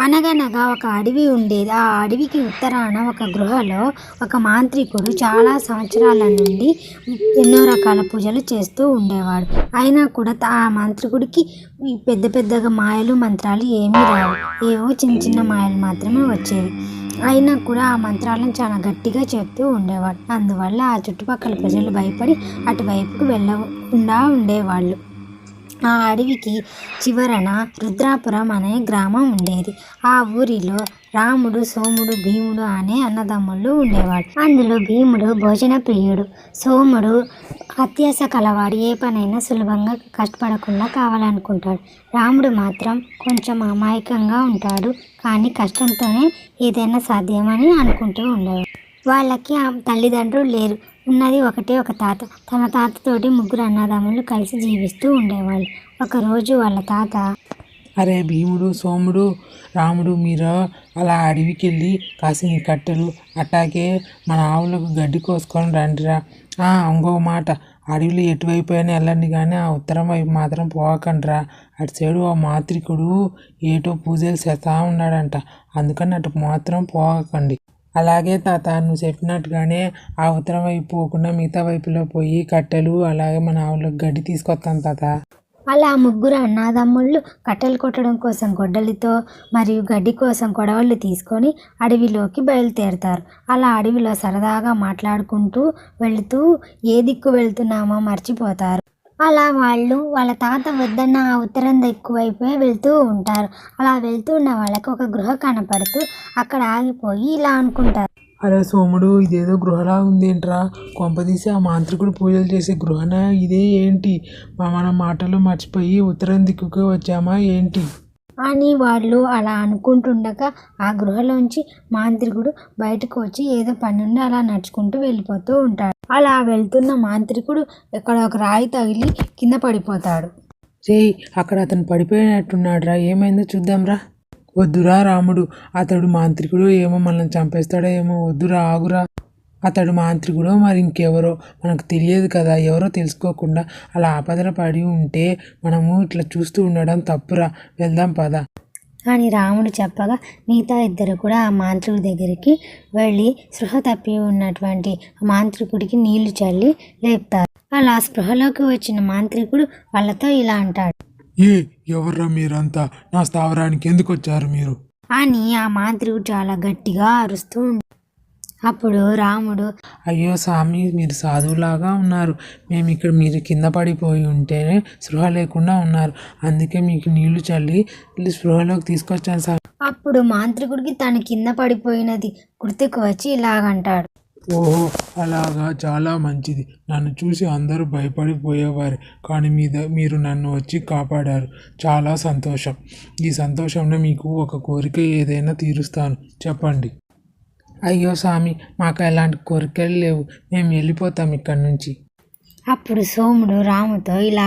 అనగనగా ఒక అడవి ఉండేది. ఆ అడవికి ఉత్తరాన ఒక గృహలో ఒక మాంత్రికుడు చాలా సంవత్సరాల నుండి ఎన్నో రకాల పూజలు చేస్తూ ఉండేవాడు. అయినా కూడా ఆ మాంత్రికుడికి పెద్ద పెద్దగా మాయలు మంత్రాలు ఏమీ రావు. ఏవో చిన్న చిన్న మాయలు మాత్రమే వచ్చేవి. అయినా కూడా ఆ మంత్రాలను చాలా గట్టిగా చెప్తూ ఉండేవాడు. అందువల్ల ఆ చుట్టుపక్కల ప్రజలు భయపడి అటువైపుకు వెళ్ళకుండా ఉండేవాళ్ళు. ఆ అడవికి చివరన రుద్రాపురం అనే గ్రామం ఉండేది. ఆ ఊరిలో రాముడు సోముడు భీముడు అనే అన్నదమ్ముళ్ళు ఉండేవాడు అందులో భీముడు భోజన ప్రియుడు సోముడు అత్యాస కలవాడు. ఏ పనైనా సులభంగా కష్టపడకుండా కావాలనుకుంటాడు. రాముడు మాత్రం కొంచెం అమాయకంగా ఉంటాడు. కానీ కష్టంతోనే ఏదైనా సాధ్యమని అనుకుంటూ ఉండేవాడు. వాళ్ళకి ఆ తల్లిదండ్రులు లేరు. ఉన్నది ఒకటే ఒక తాత. తన తాతతోటి ముగ్గురు అన్నదమ్ములు కలిసి జీవిస్తూ ఉండేవాళ్ళు. ఒకరోజు వాళ్ళ తాత అరే భీముడు సోముడు రాముడు మీరు అలా అడవికి వెళ్ళి కాసిన కట్టెలు అట్టాగే మన ఆవులకు గడ్డి కోసుకొని రండిరా. ఇంకో మాట. అడవిలో ఎటువైపు అయినా వెళ్ళండి కానీ ఆ ఉత్తరం వైపు మాత్రం పోకండిరా. అటు సైడు ఆ మాత్రికుడు ఏటో పూజలు చేస్తా ఉన్నాడంట. అందుకని అటు మాత్రం పోకండి. అలాగే తాత నువ్వు చెప్పినట్టుగానే అవతల వైపు పోకుండా మిగతా వైపులో పోయి కట్టెలు అలాగే మన ఆవులకు గడ్డి తీసుకొస్తాను తాత. అలా ముగ్గురు అన్నదమ్ముళ్ళు కట్టెలు కొట్టడం కోసం గొడ్డలితో మరియు గడ్డి కోసం కొడవళ్ళు తీసుకొని అడవిలోకి బయలుదేరుతారు. అలా అడవిలో సరదాగా మాట్లాడుకుంటూ వెళుతూ ఏ దిక్కు వెళ్తున్నామో మర్చిపోతారు. అలా వాళ్ళు వాళ్ళ తాత వద్దన్న ఆ ఉత్తరం దిక్కువైపే వెళ్తూ ఉంటారు. అలా వెళ్తూ ఉన్న వాళ్ళకి ఒక గృహ కనపడుతూ అక్కడ ఆగిపోయి ఇలా అనుకుంటారు. అరే సోముడు ఇదేదో గృహలా ఉందేంట్రా? కొంపదీసి ఆ మాంత్రికుడు పూజలు చేసే గృహనా? ఇదే ఏంటి? మా మన మాటలు మర్చిపోయి ఉత్తరం దిక్కుకు వచ్చామా ఏంటి? అని వాళ్ళు అలా అనుకుంటుండగా ఆ గృహలోంచి మాంత్రికుడు బయటకు వచ్చి ఏదో పని నుండి అలా నడుచుకుంటూ వెళ్ళిపోతూ ఉంటాడు. అలా వెళ్తున్న మాంత్రికుడు ఇక్కడ ఒక రాయి తగిలి కింద పడిపోతాడు. చేయి అక్కడ అతను పడిపోయినట్టున్నాడురా. ఏమైందో చూద్దాంరా. వద్దురా రాముడు. అతడు మాంత్రికుడు ఏమో మనల్ని చంపేస్తాడో ఏమో వద్దురా ఆగురా. అతడు మాంత్రికుడో మరి ఇంకెవరో? మనకు తెలియదు కదా ఎవరో తెలుసుకోకుండా అలా ఆపదల పడి ఉంటే మనము ఇట్లా చూస్తూ ఉండడం తప్పురా. వెళ్దాం పద. అని రాముడు చెప్పగా మిగతా ఇద్దరు కూడా ఆ మాంత్రికుడి దగ్గరికి వెళ్ళి స్పృహ తప్పి ఉన్నటువంటి ఆ మాంత్రికుడికి నీళ్ళు చల్లి లేపుతారు. అలా స్పృహలోకి వచ్చిన మాంత్రికుడు వాళ్ళతో ఇలా అంటాడు. ఏ ఎవర్రా మీరంతా? నా స్థావరానికి ఎందుకు వచ్చారు మీరు? అని ఆ మాంత్రికుడు చాలా గట్టిగా అరుస్తూ అప్పుడు రాముడు అయ్యో స్వామి మీరు సాధువులాగా ఉన్నారు. మేము ఇక్కడ మీరు కింద పడిపోయి ఉంటేనే స్పృహ లేకుండా ఉన్నారు. అందుకే మీకు నీళ్ళు చల్లి స్పృహలోకి తీసుకొచ్చాను స్వామి అప్పుడు మాంత్రికుడికి తను కింద పడిపోయినది గుర్తుకు వచ్చి ఇలాగంటాడు. ఓహో అలాగా చాలా మంచిది. నన్ను చూసి అందరూ భయపడిపోయేవారు కానీ మీ ద- మీరు నన్ను వచ్చి కాపాడారు. చాలా సంతోషం. ఈ సంతోషంలో మీకు ఒక కోరిక ఏదైనా తీరుస్తాను. చెప్పండి. అయ్యో స్వామి మాకు ఎలాంటి కోరికలు లేవు. మేము వెళ్ళిపోతాం ఇక్కడి నుంచి. అప్పుడు సోముడు రాముతో ఇలా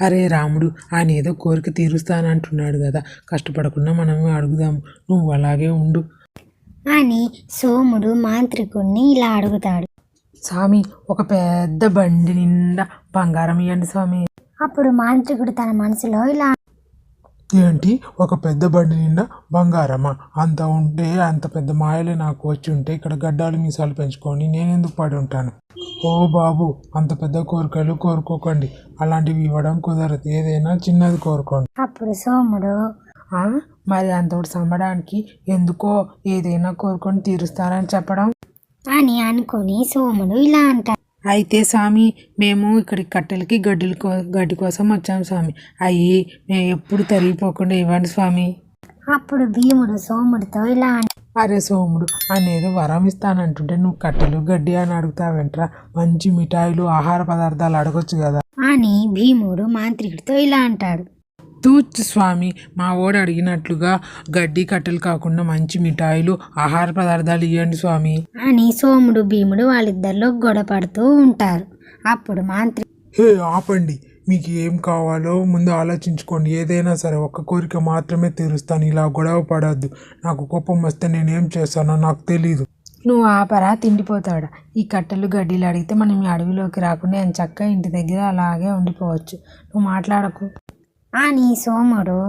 అరే రాముడు ఆయన ఏదో కోరిక తీరుస్తానంటున్నాడు కదా. కష్టపడకుండా మనమే అడుగుదాము. నువ్వు అలాగే ఉండు. అని సోముడు మాంత్రికుడిని ఇలా అడుగుతాడు. స్వామి ఒక పెద్ద బండి నిండా బంగారం ఇవ్వండి స్వామి అప్పుడు మాంత్రికుడు తన మనసులో ఇలా ఏంటి? ఒక పెద్ద బండి నిండా బంగారమా? అంత ఉంటే అంత పెద్ద మాయలే నాకు వచ్చి ఉంటే ఇక్కడ గడ్డాలు మీసాలు పెంచుకొని నేను ఎందుకు పడి ఉంటాను? ఓ బాబు అంత పెద్ద కోరికలు కోరుకోకండి. అలాంటివి ఇవ్వడం కుదరదు. ఏదైనా చిన్నది కోరుకోండి. అప్పుడు సోముడు ఆ, మరి అంతటి సంబడానికి ఎందుకో ఏదైనా కోరుకొని తీరుస్తానని చెప్పడం? అని అనుకొని సోముడు ఇలా అంటాడు. అయితే స్వామి మేము ఇక్కడికి కట్టెలకి గడ్డల కో గడ్డి కోసం వచ్చాం స్వామి. అయ్యి మేము ఎప్పుడు తరిగిపోకుండా ఇవ్వండి స్వామి. అప్పుడు భీముడు సోముడితో ఇలా అరే సోముడు అనేది వరం ఇస్తానంటుంటే నువ్వు కట్టెలు గడ్డి అని అడుగుతావేంట్రా? మంచి మిఠాయిలు ఆహార పదార్థాలు అడగొచ్చు కదా. అని భీముడు మాంత్రికుడితో ఇలా అంటాడు. తూచు స్వామి మా ఓడు అడిగినట్లుగా గడ్డి కట్టెలు కాకుండా మంచి మిఠాయిలు ఆహార పదార్థాలు ఇవ్వండి స్వామి. అని సోముడు భీముడు వాళ్ళిద్దరిలో గొడవ పడుతూ ఉంటారు. అప్పుడు మాంత్రి హే ఆపండి. మీకు ఏం కావాలో ముందు ఆలోచించుకోండి. ఏదైనా సరే ఒక్క కోరిక మాత్రమే తీరుస్తాను. ఇలా గొడవ పడద్దు. నాకు కోపం వస్తే నేనేం చేస్తానో నాకు తెలీదు. నువ్వు ఆపరా తిండిపోతాడా? ఈ కట్టెలు గడ్డీలు అడిగితే మనం ఈ అడవిలోకి రాకుండా ఎంత చక్కగా ఇంటి దగ్గర అలాగే ఉండిపోవచ్చు. నువ్వు మాట్లాడకు. అని సోముడు.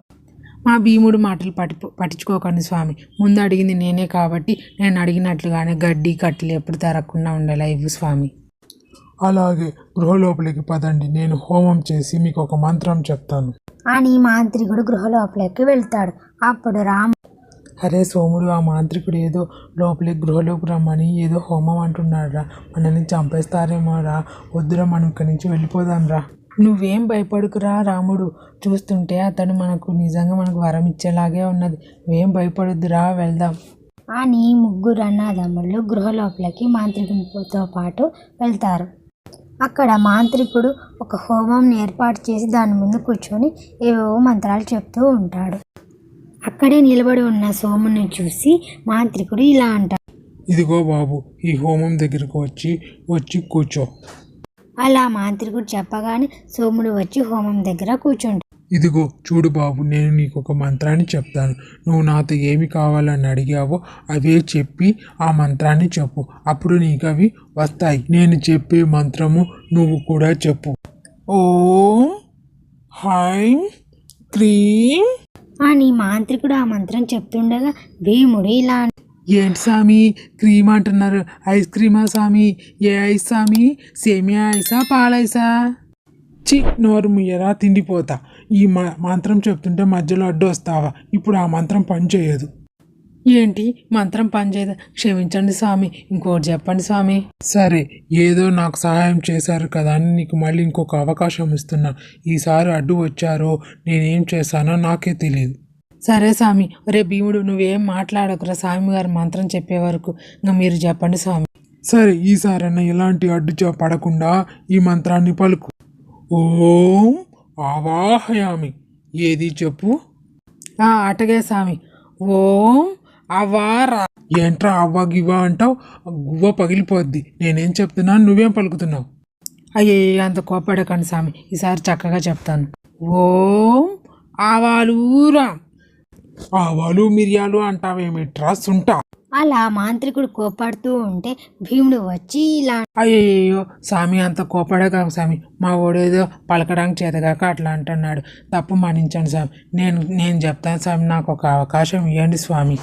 మా భీముడు మాటలు పట్టి పట్టించుకోకండి స్వామి. ముందు అడిగింది నేనే కాబట్టి నేను అడిగినట్లుగానే గడ్డి కట్టెలు ఎప్పుడు తరగకుండా ఉండేలా ఇవ్వు స్వామి. అలాగే గృహలోపలికి పదండి. నేను హోమం చేసి మీకు ఒక మంత్రం చెప్తాను. అని మాంత్రికుడు గృహ లోపలికి వెళ్తాడు. అప్పుడు రాము. అరే సోముడు ఆ మాంత్రికుడు ఏదో లోపలికి గృహలోకి రమ్మని ఏదో హోమం అంటున్నాడు రా మనల్ని చంపేస్తారేమో రా వద్దురా మనం ఇక్కడి నుంచి వెళ్ళిపోదాం రా నువ్వేం భయపడుకురా రాముడు? చూస్తుంటే అతను మనకు నిజంగా మనకు వరం ఇచ్చేలాగే ఉన్నది. నువ్వేం భయపడొద్దురా వెళ్దాం. అని ముగ్గురు అన్నదమ్ముళ్ళు గృహ లోపలికి మాంత్రికునితో పాటు వెళ్తారు. అక్కడ మాంత్రికుడు ఒక హోమం ఏర్పాటు చేసి దాని ముందు కూర్చొని ఏవేవో మంత్రాలు చెప్తూ ఉంటాడు. అక్కడే నిలబడి ఉన్న సోముని చూసి మాంత్రికుడు ఇలా అంటాడు. ఇదిగో బాబు ఈ హోమం దగ్గరకు వచ్చి వచ్చి కూర్చో. అలా మాంత్రికుడు చెప్పగానే సోముడు వచ్చి హోమం దగ్గర కూర్చుంటాడు ఇదిగో చూడు బాబు నేను నీకు ఒక మంత్రాన్ని చెప్తాను. నువ్వు నాతో ఏమి కావాలని అడిగావో అవే చెప్పి ఆ మంత్రాన్ని చెప్పు. అప్పుడు నీకు అవి వస్తాయి. నేను చెప్పే మంత్రము నువ్వు కూడా చెప్పు. ఓం హైం క్రీం. అని మాంత్రికుడు ఆ మంత్రం చెప్తుండగా భీముడు ఇలా ఏంటి స్వామి క్రీమ్ అంటున్నారు. ఐస్ క్రీమా స్వామి ఏ ఐస్ స్వామి సేమియా ఐసా? పాలైసా చి నోరు ముయ్యరా తిండిపోతా. ఈ మంత్రం చెప్తుంటే మధ్యలో అడ్డు వస్తావా ఇప్పుడు ఆ మంత్రం పని చేయదు. ఏంటి? మంత్రం పనిచేయదు క్షమించండి స్వామి ఇంకోటి చెప్పండి స్వామి సరే ఏదో నాకు సహాయం చేశారు కదా అని నీకు మళ్ళీ ఇంకొక అవకాశం ఇస్తున్నా. ఈసారి అడ్డు వచ్చారో నేనేం చేశానో నాకే తెలియదు సరే స్వామి ఒరే భీముడు నువ్వేం మాట్లాడకురా. స్వామి గారు మంత్రం చెప్పే వరకు ఇంకా మీరు చెప్పండి స్వామి సరే ఈసారైనా ఎలాంటి అడ్డు పడకుండా ఈ మంత్రాన్ని పలుకు. ఓం ఆవాహయామి. ఏది చెప్పు? ఆ, అటగే స్వామి ఓం అవారా. ఏంట్రా అవ్వ గివ్వ అంటావు? గువ్వ పగిలిపోద్ది. నేనేం చెప్తున్నాను నువ్వేం పలుకుతున్నావు? అయ్యే అంత కోపడకండి స్వామి ఈసారి చక్కగా చెప్తాను. ఓం ఆవాలూరా. ఆవాలు మిరియాలు అంటావేమిట్రా సుంటా అలా మాంత్రికుడు కోపాడుతూ ఉంటే భీముడు వచ్చి ఇలా అయ్యయ్యో స్వామి అంత కోపడక స్వామి మా ఓడేదో పలకడానికి చేతగాక అట్లా అంటున్నాడు. తప్పు మన్నించండి స్వామి నేను నేను చెప్తాను స్వామి నాకు ఒక అవకాశం ఇవ్వండి స్వామి.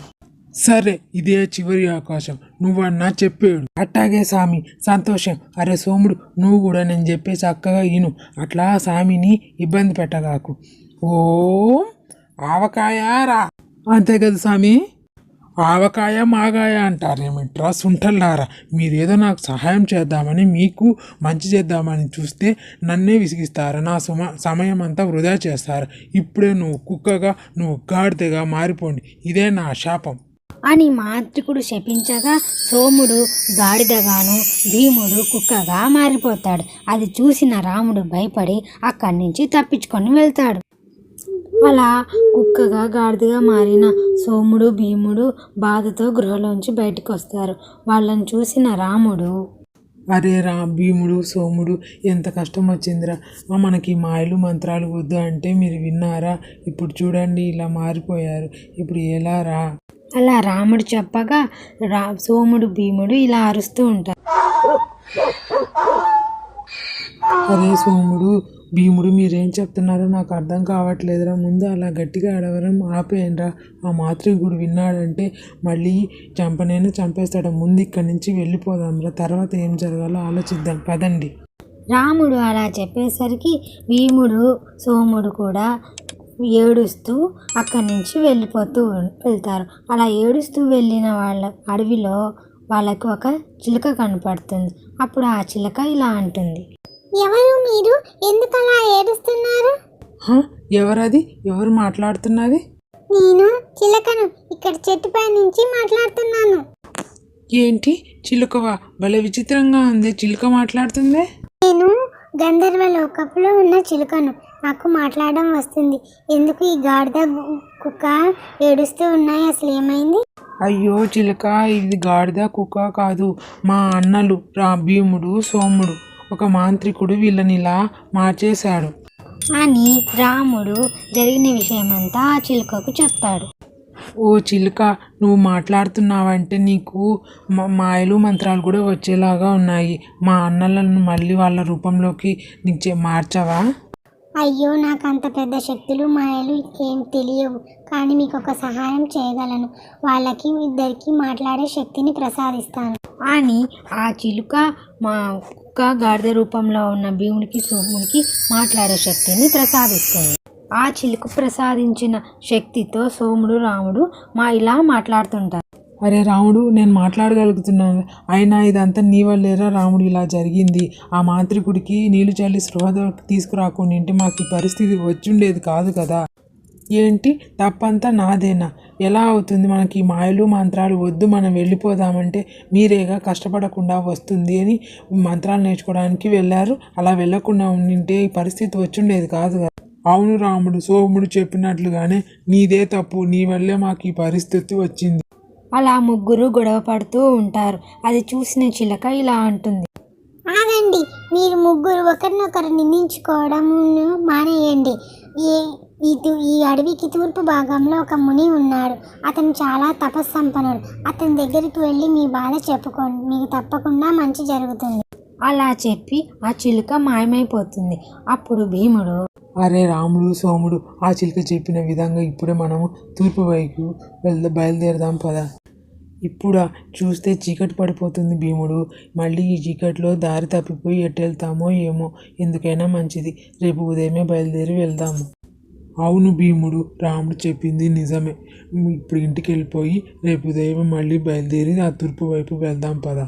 సరే ఇదే చివరి అవకాశం నువ్వన్నా చెప్పేడు. అట్టాగే స్వామి సంతోషం. అరే సోముడు నువ్వు కూడా నేను చెప్పే చక్కగా ఇను. అట్లా స్వామిని ఇబ్బంది పెట్టగాకు. ఓం ఆవకాయ రా. అంతే కదా స్వామి ఆవకాయ మాగాయ అంటారేమిట్రా సుంటల్లారా మీరేదో నాకు సహాయం చేద్దామని మీకు మంచి చేద్దామని చూస్తే నన్నే విసిగిస్తారు. నా సుమ సమయం అంతా వృధా చేస్తారు. ఇప్పుడే నువ్వు కుక్కగా నువ్వు గాడిదగా మారిపోండి. ఇదే నా శాపం. అని మాంత్రికుడు శపించగా సోముడు గాడిదగాను భీముడు కుక్కగా మారిపోతాడు. అది చూసిన రాముడు భయపడి అక్కడి నుంచి తప్పించుకొని వెళ్తాడు. అలా కుక్కగా గాడిదగా మారిన సోముడు భీముడు బాధతో గృహలోంచి బయటకు వస్తారు. వాళ్ళని చూసిన రాముడు అరే రా భీముడు సోముడు ఎంత కష్టం వచ్చిందిరా. మనకి మాయలు మంత్రాలు వద్దు అంటే మీరు విన్నారా? ఇప్పుడు చూడండి ఇలా మారిపోయారు. ఇప్పుడు ఎలా రా? అలా రాముడు చెప్పగా రా సోముడు భీముడు ఇలా అరుస్తూ ఉంటారు. అరే సోముడు భీముడు మీరేం చెప్తున్నారో నాకు అర్థం కావట్లేదురా. ముందు అలా గట్టిగా అడవరం ఆపేయండిరా. ఆ మాతృగుడు విన్నాడంటే మళ్ళీ చంపనైనా చంపేస్తాడు. ముందు ఇక్కడి నుంచి వెళ్ళిపోదాంరా. తర్వాత ఏం జరగాలో ఆలోచిద్దాం. పదండి. రాముడు అలా చెప్పేసరికి భీముడు సోముడు కూడా ఏడుస్తూ అక్కడి నుంచి వెళ్ళిపోతూ వెళ్తారు. అలా ఏడుస్తూ వెళ్ళిన వాళ్ళ అడవిలో వాళ్ళకి ఒక చిలుక కనపడుతుంది. అప్పుడు ఆ చిలుక ఇలా అంటుంది. ఎవరు మీరు? ఎందుకు అలా ఏడుస్తున్నారు? ఎవరది? ఎవరు మాట్లాడుతున్నది? నేను చిలకను. ఇక్కడ చెట్టుపై నుంచి మాట్లాడుతున్నాను. ఏంటి? చిలుకవా? భలే విచిత్రంగా ఉంది. చిలుక మాట్లాడుతుందే? నేను గంధర్వ లోకపులో ఉన్న చిలుకను. నాకు మాట్లాడడం వస్తుంది. ఎందుకు ఈ గాడిద కుక్క ఏడుస్తూ ఉన్నాయి? అసలు ఏమైంది? అయ్యో చిలుక ఇది గాడిద కుక్క కాదు. మా అన్నలు రా భీముడు సోముడు. ఒక మాంత్రికుడు వీళ్ళని ఇలా మార్చేశాడు. అని రాముడు జరిగిన విషయమంతా ఆ చిలుకకు చెప్తాడు. ఓ చిలుక నువ్వు మాట్లాడుతున్నావంటే నీకు మాయలు మంత్రాలు కూడా వచ్చేలాగా ఉన్నాయి. మా అన్నలను మళ్ళీ వాళ్ళ రూపంలోకి నీకు మార్చవా? అయ్యో నాకు అంత పెద్ద శక్తులు మాయలు ఏం తెలియవు. కానీ మీకు ఒక సహాయం చేయగలను. వాళ్ళకి ఇద్దరికి మాట్లాడే శక్తిని ప్రసాదిస్తాను. అని ఆ చిలుక మా కుక్క గాడిద రూపంలో ఉన్న భీమునికి సోమునికి మాట్లాడే శక్తిని ప్రసాదిస్తుంది. ఆ చిలుకు ప్రసాదించిన శక్తితో సోముడు రాముడు మా ఇలా మాట్లాడుతుంటారు. అరే రాముడు నేను మాట్లాడగలుగుతున్నాను. అయినా ఇదంతా నీ వల్లేరా? రాముడు ఇలా జరిగింది. ఆ మాంత్రికుడికి నీళ్ళు చల్లి స్పృహ తీసుకురాకుండా ఇంటి మాకు ఈ పరిస్థితి వచ్చిండేది కాదు కదా. ఏంటి? తప్పంతా నాదేనా? ఎలా అవుతుంది? మనకి మాయలు మంత్రాలు వద్దు మనం వెళ్ళిపోదామంటే మీరేగా కష్టపడకుండా వస్తుంది అని మంత్రాలు నేర్చుకోవడానికి వెళ్ళారు. అలా వెళ్ళకుండా ఉండింటే ఈ పరిస్థితి వచ్చిండేది కాదు కదా. అవును రాముడు సోముడు చెప్పినట్లుగానే నీదే తప్పు నీ వల్లే మాకు ఈ పరిస్థితి వచ్చింది. అలా ముగ్గురు గొడవ పడుతూ ఉంటారు. అది చూసిన చిలక ఇలా అంటుంది. ఆగండి మీరు ముగ్గురు ఒకరినొకరు నిందించుకోవడం మానేయండి. ఈ ఈ ఈ అడవికి తూర్పు భాగంలో ఒక ముని ఉన్నాడు. అతను చాలా తపస్సంపన్నుడు. అతని దగ్గరికి వెళ్ళి మీ బాధ చెప్పుకోండి. మీకు తప్పకుండా మంచి జరుగుతుంది. అలా చెప్పి ఆ చిలుక మాయమైపోతుంది. అప్పుడు భీముడు అరే రాముడు సోముడు ఆ చిలుక చెప్పిన విధంగా ఇప్పుడే మనము తూర్పు వైపు వెళ్దా బయలుదేరదాం పదా. ఇప్పుడు? చూస్తే చీకటి పడిపోతుంది భీముడు. మళ్ళీ ఈ చీకటిలో దారి తప్పిపోయి ఎట్టెళ్తామో ఏమో. ఎందుకైనా మంచిది. రేపు ఉదయమే బయలుదేరి వెళ్దాము. అవును భీముడు. రాముడు చెప్పింది నిజమే. ఇప్పుడు ఇంటికి వెళ్ళిపోయి రేపు ఉదయం మళ్ళీ బయలుదేరి ఆ తూర్పు వైపు వెళ్దాం పద.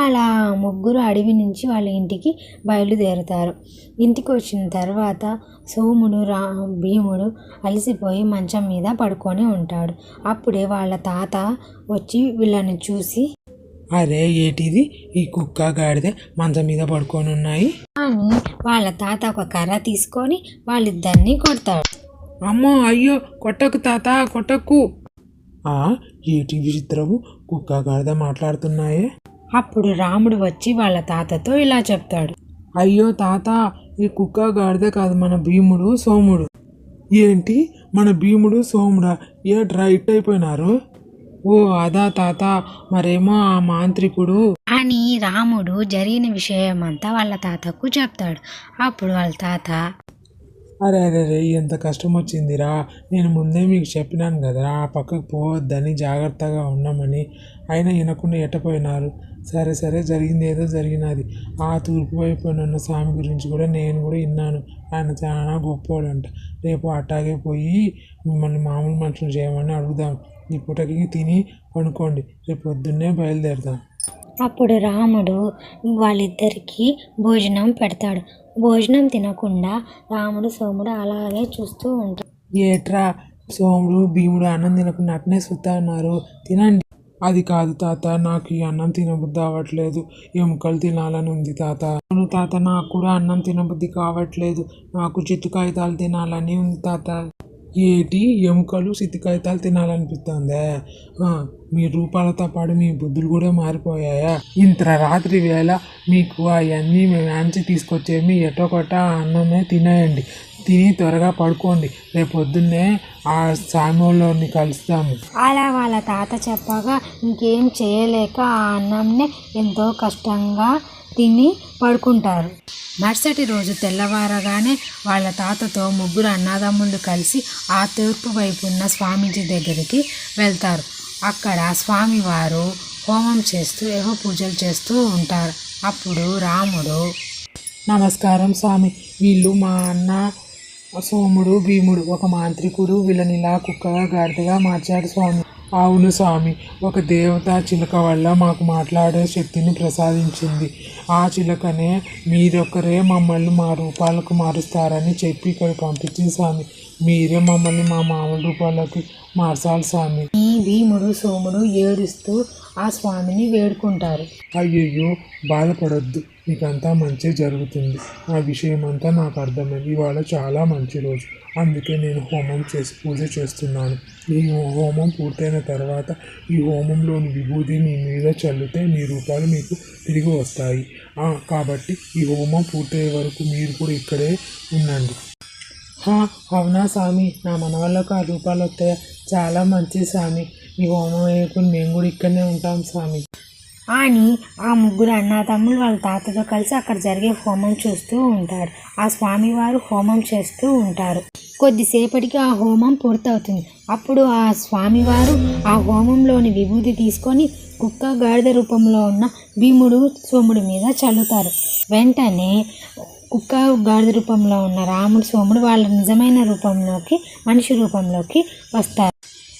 అలా ముగ్గురు అడవి నుంచి వాళ్ళ ఇంటికి బయలుదేరుతారు. ఇంటికి వచ్చిన తర్వాత సోముడు రా భీముడు అలసిపోయి మంచం మీద పడుకొని ఉంటాడు. అప్పుడే వాళ్ళ తాత వచ్చి వీళ్ళని చూసి అరే ఏటిది? ఈ కుక్క గాడిద మంచం మీద పడుకొని ఉన్నాయి. అని వాళ్ళ తాత ఒక కర్ర తీసుకొని వాళ్ళిద్దరిని కొడతాడు. అమ్మో అయ్యో కొట్టకు తాత కొట్టకు. ఆ ఏటి విచిత్రము కుక్క గాడిద మాట్లాడుతున్నాయే? అప్పుడు రాముడు వచ్చి వాళ్ళ తాతతో ఇలా చెప్తాడు. అయ్యో తాత ఈ కుక్క గాడిద కాదు మన భీముడు సోముడు. ఏంటి? మన భీముడు సోముడా? ఏ రైట్ అయిపోయినారు? ఓ అదా తాత మరేమో ఆ మాంత్రికుడు. అని రాముడు జరిగిన విషయమంతా వాళ్ళ తాతకు చెప్తాడు. అప్పుడు వాళ్ళ తాత అరే అరే రే ఎంత కష్టం వచ్చిందిరా నేను ముందే మీకు చెప్పినాను కదరా ఆ పక్కకు పోవద్దని జాగ్రత్తగా ఉన్నామని అయినా వినకుండా ఎట్టపోయినారు? సరే సరే జరిగింది ఏదో జరిగినది. ఆ తూర్పు వైపు ఉన్న స్వామి గురించి కూడా నేను కూడా విన్నాను. ఆయన చాలా గొప్పోడంట. రేపు అట్టాగే పోయి మిమ్మల్ని మామూలు మనుషులు చేయమని అడుగుదాం. ఈ పూటకి తిని పడుకోండి. రేపు పొద్దున్నే బయలుదేరుదాం. అప్పుడు రాముడు వాళ్ళిద్దరికీ భోజనం పెడతాడు. భోజనం తినకుండా రాముడు సోముడు అలాగే చూస్తూ ఉంటాడు ఏట్రా సోముడు భీముడు అన్నం తినకుండా అట్నే సుత్తా ఉన్నారు. తినండి. అది కాదు తాత నాకు ఈ అన్నం తినబుద్ధి అవ్వట్లేదు. ఎముకలు తినాలని ఉంది తాత. అవును తాత నాకు కూడా అన్నం తినబుద్ధి కావట్లేదు. నాకు చిత్తు కాగితాలు తినాలని ఉంది తాత. ఏటి? ఎముకలు సితికాయితాలు తినాలనిపిస్తుందే? మీ రూపాలతో పాటు మీ బుద్ధులు కూడా మారిపోయాయా? ఇంత రాత్రి వేళ మీకు అవన్నీ మేము ఆంచి తీసుకొచ్చేమి ఎటో కొట్ట అన్నమే తినేయండి. తిని త్వరగా పడుకోండి. రేపు పొద్దున్నే ఆ సామోలోని కలుస్తాము. అలా వాళ్ళ తాత చెప్పగా ఇంకేం చేయలేక ఆ అన్నంనే ఎంతో కష్టంగా తిని పడుకుంటారు. మరుసటి రోజు తెల్లవారగానే వాళ్ళ తాతతో ముగ్గురు అన్నదమ్ములు కలిసి ఆ తూర్పు వైపు ఉన్న స్వామీజీ దగ్గరికి వెళ్తారు. అక్కడ స్వామివారు హోమం చేస్తూ ఏవో పూజలు చేస్తూ ఉంటారు. అప్పుడు రాముడు నమస్కారం స్వామి. వీళ్ళు మా అన్న సోముడు భీముడు ఒక మాంత్రికుడు వీళ్ళని ఇలా కుక్కగా గాడిదగా మార్చాడు స్వామి. అవును స్వామి ఒక దేవత చిలుక వల్ల మాకు మాట్లాడే శక్తిని ప్రసాదించింది. ఆ చిలుకనే మీరొక్కరే మమ్మల్ని మా రూపాలకు మారుస్తారని చెప్పి ఇక్కడ పంపించింది స్వామి. మీరే మమ్మల్ని మా మామూలు రూపాలకి మార్చాలి స్వామి. ఈ భీముడు సోముడు ఏడుస్తూ ఆ స్వామిని వేడుకుంటారు. అయ్యయ్యో బాధపడొద్దు. మీకంతా మంచి జరుగుతుంది. ఆ విషయం అంతా నాకు అర్థమైంది. ఇవాళ చాలా మంచి రోజు. అందుకే నేను హోమం చేసి పూజ చేస్తున్నాను. ఈ హోమం పూర్తయిన తర్వాత ఈ హోమంలోని విభూది మీ మీద చల్లితే మీ రూపాలు మీకు తిరిగి వస్తాయి. కాబట్టి ఈ హోమం పూర్తయ్యే వరకు మీరు కూడా ఇక్కడే ఉండండి. అవునా స్వామి నా మనవాళ్ళకు ఆ రూపాలు వస్తాయి చాలా మంచి స్వామి ఈ హోమం వేయకుండా మేము కూడా ఇక్కడనే ఉంటాం స్వామి అని ఆ ముగ్గురు అన్నదమ్ములు వాళ్ళ తాతతో కలిసి అక్కడ జరిగే హోమం చూస్తూ ఉంటారు. ఆ స్వామివారు హోమం చేస్తూ ఉంటారు. కొద్దిసేపటికి ఆ హోమం పూర్తవుతుంది. అప్పుడు ఆ స్వామివారు ఆ హోమంలోని విభూతి తీసుకొని కుక్క గాడిద రూపంలో ఉన్న భీముడు సోముడి మీద చల్లుతారు. వెంటనే కుక్క గాడిద రూపంలో ఉన్న రాముడు సోముడు వాళ్ళ నిజమైన రూపంలోకి మనిషి రూపంలోకి వస్తారు.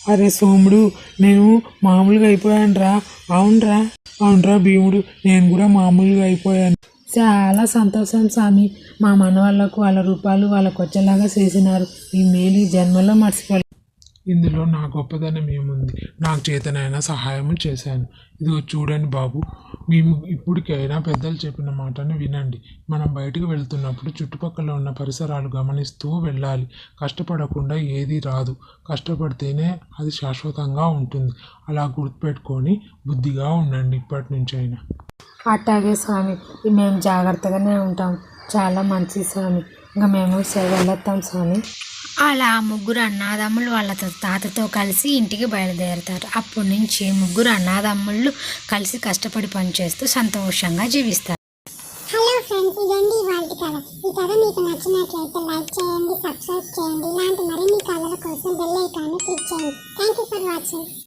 అరే సోముడు నేను మామూలుగా అయిపోయాను రా. అవునరా. అవునరా భీముడు నేను కూడా మామూలుగా అయిపోయాను. చాలా సంతోషం స్వామి. మా మనవాళ్ళకు వాళ్ళ రూపాలు వాళ్ళకు వచ్చేలాగా చేసినారు. ఈ మేలు జన్మలో మర్చిపోలేదు ఇందులో నా గొప్పదనం ఏముంది? నాకు చేతనైనా సహాయం చేశాను. ఇదిగో చూడండి బాబు. మేము ఇప్పటికైనా పెద్దలు చెప్పిన మాటను వినండి. మనం బయటకు వెళ్తున్నప్పుడు చుట్టుపక్కల ఉన్న పరిసరాలు గమనిస్తూ వెళ్ళాలి. కష్టపడకుండా ఏది రాదు. కష్టపడితేనే అది శాశ్వతంగా ఉంటుంది. అలా గుర్తుపెట్టుకొని బుద్ధిగా ఉండండి ఇప్పటి నుంచైనా అట్టాగే స్వామి మేము జాగ్రత్తగానే ఉంటాం. చాలా మంచి స్వామి. ఇంకా మేము వెళ్ళొస్తాం స్వామి. అలా ముగ్గురు అన్నదమ్ములు వాళ్ళ తాతతో కలిసి ఇంటికి బయలుదేరుతారు. అప్పటి నుంచి ముగ్గురు అన్నదమ్ముళ్ళు కలిసి కష్టపడి పనిచేస్తూ సంతోషంగా జీవిస్తారు. హలో ఫ్రెండ్స్ ఇదండి ఇవాళ కథ. ఈ కథ మీకు నచ్చినట్లయితే లైక్ చేయండి సబ్స్క్రైబ్ చేయండి. ఇలాంటి మరిన్ని కథల కోసం బెల్ ఐకాన్ని క్లిక్ చేయండి. Thank you for watching.